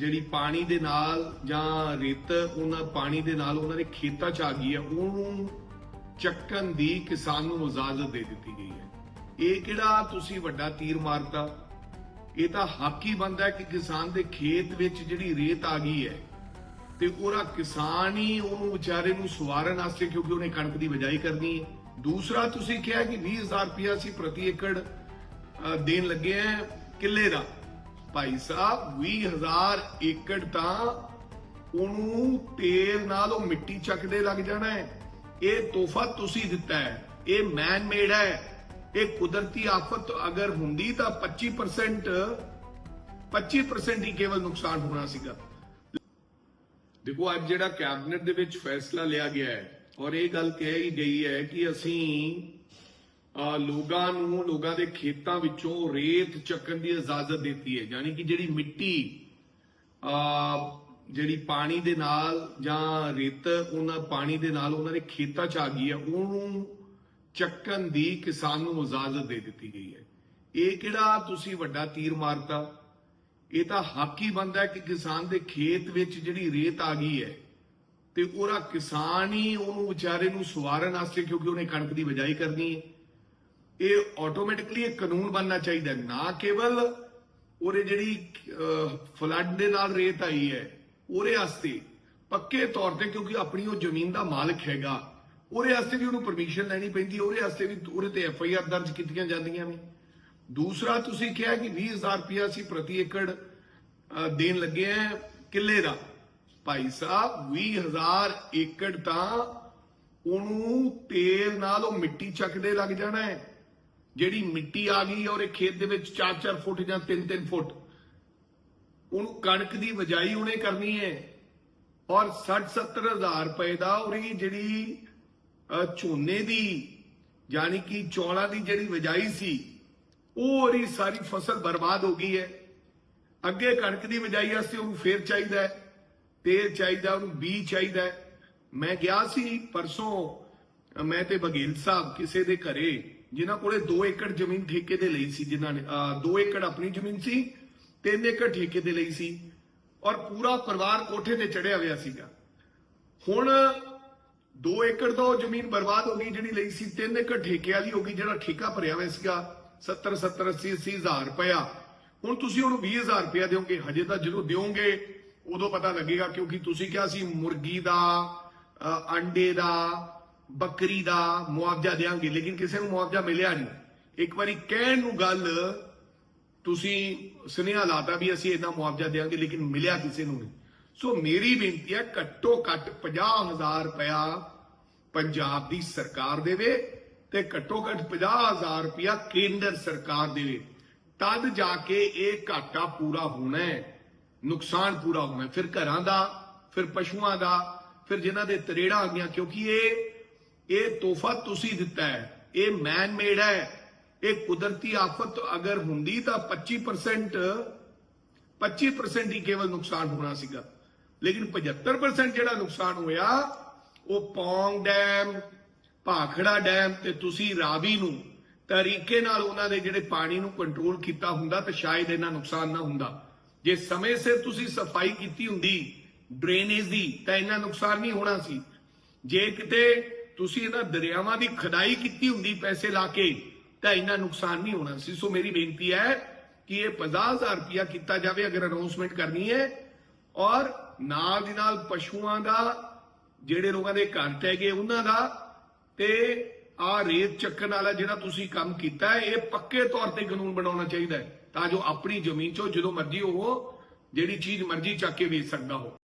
ਜਿਹੜੀ ਪਾਣੀ ਦੇ ਨਾਲ ਜਾਂ ਰੇਤ, ਉਹਨਾਂ ਪਾਣੀ ਦੇ ਨਾਲ ਉਹਨਾਂ ਦੇ ਖੇਤਾਂ 'ਚ ਆ ਗਈ ਹੈ, ਉਹਨੂੰ ਚੱਕਣ ਦੀ ਕਿਸਾਨ ਨੂੰ ਇਜਾਜ਼ਤ ਦੇ ਦਿੱਤੀ ਗਈ ਹੈ। ਇਹ ਕਿਹੜਾ ਤੁਸੀਂ ਵੱਡਾ ਤੀਰ ਮਾਰਤਾ? ਇਹ ਤਾਂ ਹੱਕ ਹੀ ਬਣਦਾ ਕਿ ਕਿਸਾਨ ਦੇ ਖੇਤ ਵਿੱਚ ਜਿਹੜੀ ਰੇਤ ਆ ਗਈ ਹੈ ਤੇ ਉਹਦਾ ਕਿਸਾਨ ਹੀ ਉਹਨੂੰ ਵਿਚਾਰੇ ਨੂੰ ਸਵਾਰਨ ਵਾਸਤੇ ਕਿਉਂਕਿ ਉਹਨੇ ਕਣਕ ਦੀ ਬਿਜਾਈ ਕਰਨੀ ਹੈ। ਦੂਸਰਾ ਤੁਸੀਂ ਕਿਹਾ ਕਿ 20000 ਰੁਪਇਆ ਸੀ ਪ੍ਰਤੀ ਏਕੜ ਦੇਣ ਲੱਗੇ ਆ ਕਿੱਲੇ ਦਾ। ਭਾਈ ਸਾਹਿਬ 20000 ਏਕੜ ਤਾਂ ਉਹਨੂੰ ਤੇਲ ਨਾਲ ਉਹ ਮਿੱਟੀ ਚੱਕਦੇ ਲੱਗ ਜਾਣਾ ਹੈ। ਇਹ ਤੋਹਫਾ ਤੁਸੀਂ ਦਿੱਤਾ ਹੈ। ਇਹ ਮੈਨ ਮੇਡ ਹੈ। ਇਹ ਕੁਦਰਤੀ ਆਫਤ ਅਗਰ ਹੁੰਦੀ ਤਾਂ 25% 25% ਹੀ ਕੇਵਲ ਨੁਕਸਾਨ ਹੋਣਾ ਸੀਗਾ। ਦੇਖੋ, ਅੱਜ ਜਿਹੜਾ ਕੈਬਨਿਟ ਦੇ ਵਿੱਚ ਫੈਸਲਾ ਲਿਆ ਗਿਆ ਹੈ ਔਰ ਇਹ ਗੱਲ ਕਹੀ ਗਈ ਹੈ ਕਿ ਅਸੀਂ ਲੋਕਾਂ ਨੂੰ ਲੋਕਾਂ ਦੇ ਖੇਤਾਂ ਵਿੱਚੋਂ ਰੇਤ ਚੱਕਣ ਦੀ ਇਜਾਜ਼ਤ ਦਿੱਤੀ ਹੈ। ਯਾਨੀ ਕਿ ਜਿਹੜੀ ਮਿੱਟੀ ਅਹ, ਜਿਹੜੀ ਪਾਣੀ ਦੇ ਨਾਲ ਜਾਂ ਰੇਤ ਉਹਨਾਂ ਪਾਣੀ ਦੇ ਨਾਲ ਉਹਨਾਂ ਦੇ ਖੇਤਾਂ 'ਚ ਆ ਗਈ ਹੈ ਉਹਨੂੰ ਚੱਕਣ ਦੀ ਕਿਸਾਨ ਨੂੰ ਇਜਾਜ਼ਤ ਦੇ ਦਿੱਤੀ ਗਈ ਹੈ। ਇਹ ਕਿਹੜਾ ਤੁਸੀਂ ਵੱਡਾ ਤੀਰ ਮਾਰਤਾ? ਇਹ ਤਾਂ ਹੱਕ ਹੀ ਬਣਦਾ ਕਿ ਕਿਸਾਨ ਦੇ ਖੇਤ ਵਿੱਚ ਜਿਹੜੀ ਰੇਤ ਆ ਗਈ ਹੈ ਤੇ ਉਹਦਾ ਕਿਸਾਨ ਹੀ ਉਹਨੂੰ ਵਿਚਾਰੇ ਨੂੰ ਸਵਾਰਨ ਵਾਸਤੇ ਕਿਉਂਕਿ ਉਹਨੇ ਕਣਕ ਦੀ ਬਿਜਾਈ ਕਰਨੀ ਹੈ। ਇਹ ਆਟੋਮੈਟਿਕਲੀ ਇੱਕ ਕਾਨੂੰਨ ਬਣਨਾ ਚਾਹੀਦਾ ਨਾ ਕੇਵਲ ਉਹਦੇ ਜਿਹੜੀ ਫਲੱਡ ਦੇ ਨਾਲ ਰੇਤ ਆਈ ਹੈ ਉਹਦੇ ਵਾਸਤੇ ਪੱਕੇ ਤੌਰ ਤੇ ਕਿਉਂਕਿ ਆਪਣੀ ਉਹ ਜ਼ਮੀਨ ਦਾ ਮਾਲਕ ਹੈਗਾ ਉਹਦੇ ਵਾਸਤੇ ਵੀ ਉਹਨੂੰ ਪਰਮਿਸ਼ਨ ਲੈਣੀ ਪੈਂਦੀ ਹੈ, ਉਹਦੇ ਵਾਸਤੇ ਵੀ ਉਹਦੇ ਤੇ ਐਫ ਆਈ ਆਰ ਦਰਜ ਕੀਤੀਆਂ ਜਾਂਦੀਆਂ ਨੇ। ਦੂਸਰਾ ਤੁਸੀਂ ਕਿਹਾ ਕਿ 20000 ਰੁਪਇਆ ਸੀ ਪ੍ਰਤੀ ਏਕੜ ਦੇਣ ਲੱਗੇ ਆ ਕਿੱਲੇ ਦਾ। ਭਾਈ ਸਾਹਿਬ 20000 ਏਕੜ ਤਾਂ ਉਹਨੂੰ ਤੇਲ ਨਾਲ ਉਹ ਮਿੱਟੀ ਚੱਕਦੇ ਲੱਗ ਜਾਣਾ ਹੈ। ਜਿਹੜੀ ਮਿੱਟੀ ਆ ਗਈ ਔਰ ਇਹ ਖੇਤ ਦੇ ਵਿੱਚ 4-4 ਫੁੱਟ ਜਾਂ 3-3 ਫੁੱਟ, ਉਹਨੂੰ ਕਣਕ ਦੀ ਵਜਾਈ ਉਹਨੇ ਕਰਨੀ ਹੈ ਔਰ 60-70 ਹਜ਼ਾਰ ਰੁਪਏ ਦਾ ਉਹਦੀ ਜਿਹੜੀ ਝੋਨੇ ਦੀ, ਯਾਨੀ ਕਿ ਚੌਲਾਂ ਦੀ ਜਿਹੜੀ ਵਜਾਈ ਸੀ, ਉਹ ਉਹਦੀ ਸਾਰੀ ਫਸਲ ਬਰਬਾਦ ਹੋ ਗਈ ਹੈ। ਅੱਗੇ ਕਣਕ ਦੀ ਵਜਾਈ ਵਾਸਤੇ ਉਹਨੂੰ ਫੇਰ ਚਾਹੀਦਾ ਹੈ, ਤੇਲ ਚਾਹੀਦਾ ਉਹਨੂੰ ਬੀਜ ਚਾਹੀਦਾ ਹੈ। ਮੈਂ ਗਿਆ ਸੀ ਪਰਸੋਂ, ਮੈਂ ਤੇ ਬਗੇਲ ਸਾਹਿਬ ਕਿਸੇ ਦੇ ਘਰੇ ਜਿਨ੍ਹਾਂ ਕੋਲੇ 2 ਏਕੜ ਜ਼ਮੀਨ ਠੇਕੇ ਤੇ ਲਈ ਸੀ ਜਿਨ੍ਹਾਂ ਨੇ 2 ਏਕੜ ਆਪਣੀ ਜ਼ਮੀਨ ਸੀ 3 ਏਕੜ ਠੇਕੇ ਤੇ ਲਈ ਸੀ ਔਰ ਪੂਰਾ ਪਰਿਵਾਰ ਕੋਠੇ ਤੇ ਚੜਿਆ ਹੋਇਆ ਸੀਗਾ। ਹੁਣ 2 ਏਕੜ ਤੋਂ ਜ਼ਮੀਨ ਬਰਬਾਦ ਹੋ ਗਈ ਜਿਹੜੀ ਲਈ ਸੀ 3 ਏਕੜ ਠੇਕੇ ਵਾਲੀ ਹੋ ਗਈ ਜਿਹੜਾ ਠੇਕਾ ਭਰਿਆ ਹੋਇਆ ਸੀਗਾ 70 70 80 80 ਹਜ਼ਾਰ ਰੁਪਇਆ। ਹੁਣ ਤੁਸੀਂ ਉਹਨੂੰ 20 ਹਜ਼ਾਰ ਰੁਪਇਆ ਦਿਓਗੇ ਹਜੇ ਤਾਂ ਜਦੋਂ ਦਿਓਗੇ ਉਦੋਂ ਪਤਾ ਲੱਗੇਗਾ ਕਿਉਂਕਿ ਤੁਸੀਂ ਕਿਹਾ ਸੀ ਮੁਰਗੀ ਦਾ ਅ, ਅੰਡੇ ਦਾ ਬੱਕਰੀ ਦਾ ਮੁਆਵਜ਼ਾ ਦੇਾਂਗੇ ਲੇਕਿਨ ਕਿਸੇ ਨੂੰ ਮੁਆਵਜ਼ਾ ਮਿਲਿਆ ਨਹੀਂ। ਇੱਕ ਵਾਰੀ ਕਹਿਣ ਨੂੰ ਗੱਲ, ਤੁਸੀਂ ਸੁਨੇਹਾ ਲਾਤਾ ਵੀ ਅਸੀਂ ਇਹਦਾ ਮੁਆਵਜ਼ਾ ਦੇਾਂਗੇ ਲੇਕਿਨ ਮਿਲਿਆ ਕਿਸੇ ਨੂੰ ਨਹੀਂ। ਸੋ ਮੇਰੀ ਬੇਨਤੀ ਹੈ, ਘੱਟੋ ਘੱਟ 50000 ਰੁਪਇਆ ਪੰਜਾਬ ਦੀ ਸਰਕਾਰ ਦੇਵੇ ਤੇ ਘੱਟੋ ਘੱਟ 50000 ਰੁਪਇਆ ਕੇਂਦਰ ਸਰਕਾਰ ਦੇਵੇ। ਤਦ ਜਾ ਕੇ ਇਹ ਘਾਟਾ ਪੂਰਾ ਹੋਣਾ ਹੈ, ਨੁਕਸਾਨ ਪੂਰਾ ਹੋਣਾ ਫਿਰ ਘਰਾਂ ਦਾ, ਫਿਰ ਪਸ਼ੂਆਂ ਦਾ, ਫਿਰ ਜਿਨ੍ਹਾਂ ਦੇ ਤਰੇੜਾਂ ਆ ਗਈਆਂ, ਕਿਉਂਕਿ ਇਹ ਇਹ ਤੋਹਫਾ ਤੁਸੀਂ ਦਿੱਤਾ ਹੈ, ਇਹ ਮੈਨ ਮੇਡ ਹੈ, ਇਹ ਕੁਦਰਤੀ ਆਫਤ ਅਗਰ ਹੁੰਦੀ ਤਾਂ 25% 25% ਹੀ ਕੇਵਲ ਨੁਕਸਾਨ ਹੋਣਾ ਸੀਗਾ। ਲੇਕਿਨ 75% ਜਿਹੜਾ ਨੁਕਸਾਨ ਹੋਇਆ, ਉਹ ਪੌਂਗ ਡੈਮ, ਭਾਖੜਾ ਡੈਮ ਤੇ ਤੁਸੀਂ ਰਾਵੀ ਨੂੰ ਤਰੀਕੇ ਨਾਲ ਉਹਨਾਂ ਦੇ ਜਿਹੜੇ ਪਾਣੀ ਨੂੰ ਕੰਟਰੋਲ ਕੀਤਾ ਹੁੰਦਾ ਤਾਂ ਸ਼ਾਇਦ ਇਹਨਾਂ ਨੁਕਸਾਨ ਨਾ ਹੁੰਦਾ। ਜੇ ਸਮੇਂ ਸਿਰ ਤੁਸੀਂ ਸਫ਼ਾਈ ਕੀਤੀ ਹੁੰਦੀ ਡਰੇਨੇਜ ਦੀ, ਤਾਂ ਇਹਨਾਂ ਨੁਕਸਾਨ ਨਹੀਂ ਹੋਣਾ ਸੀ। ਜੇ ਕਿਤੇ ਤੁਸੀਂ ਇਹਨਾਂ ਦਰਿਆਵਾਂ ਦੀ ਖਦਾਈ ਕੀਤੀ ਹੁੰਦੀ, ਪੈਸੇ ਲਾ ਕੇ, ਤਾਂ ਇੰਨਾ ਨੁਕਸਾਨ ਨਹੀਂ ਹੋਣਾ ਸੀ। ਸੋ ਮੇਰੀ ਬੇਨਤੀ ਹੈ ਕਿ ਇਹ 50000 ਰੁਪਇਆ ਕੀਤਾ ਜਾਵੇ, ਅਗਰ ਅਨਾਉਂਸਮੈਂਟ ਕਰਨੀ ਹੈ। ਔਰ ਨਾਲ ਦੀ ਨਾਲ ਪਸ਼ੂਆਂ ਦਾ, ਜਿਹੜੇ ਲੋਕਾਂ ਦੇ ਘਰ ਟਹਿ ਗਏ, ਉਹਨਾਂ ਦਾ, ਤੇ ਆ ਰੇਤ ਚੱਕਣ ਵਾਲਾ ਜਿਹੜਾ ਤੁਸੀਂ ਕੰਮ ਕੀਤਾ ਇਹ ਪੱਕੇ ਤੌਰ ਤੇ ਕਾਨੂੰਨ ਬਣਾਉਣਾ ਚਾਹੀਦਾ ਹੈ, ਤਾਂ ਜੋ ਆਪਣੀ ਜ਼ਮੀਨ ਚੋਂ ਜਦੋਂ ਮਰਜ਼ੀ ਉਹ ਜਿਹੜੀ ਚੀਜ਼ ਮਰਜ਼ੀ ਚੱਕ ਕੇ ਵੇਚ ਸਕਦਾ ਹੋ।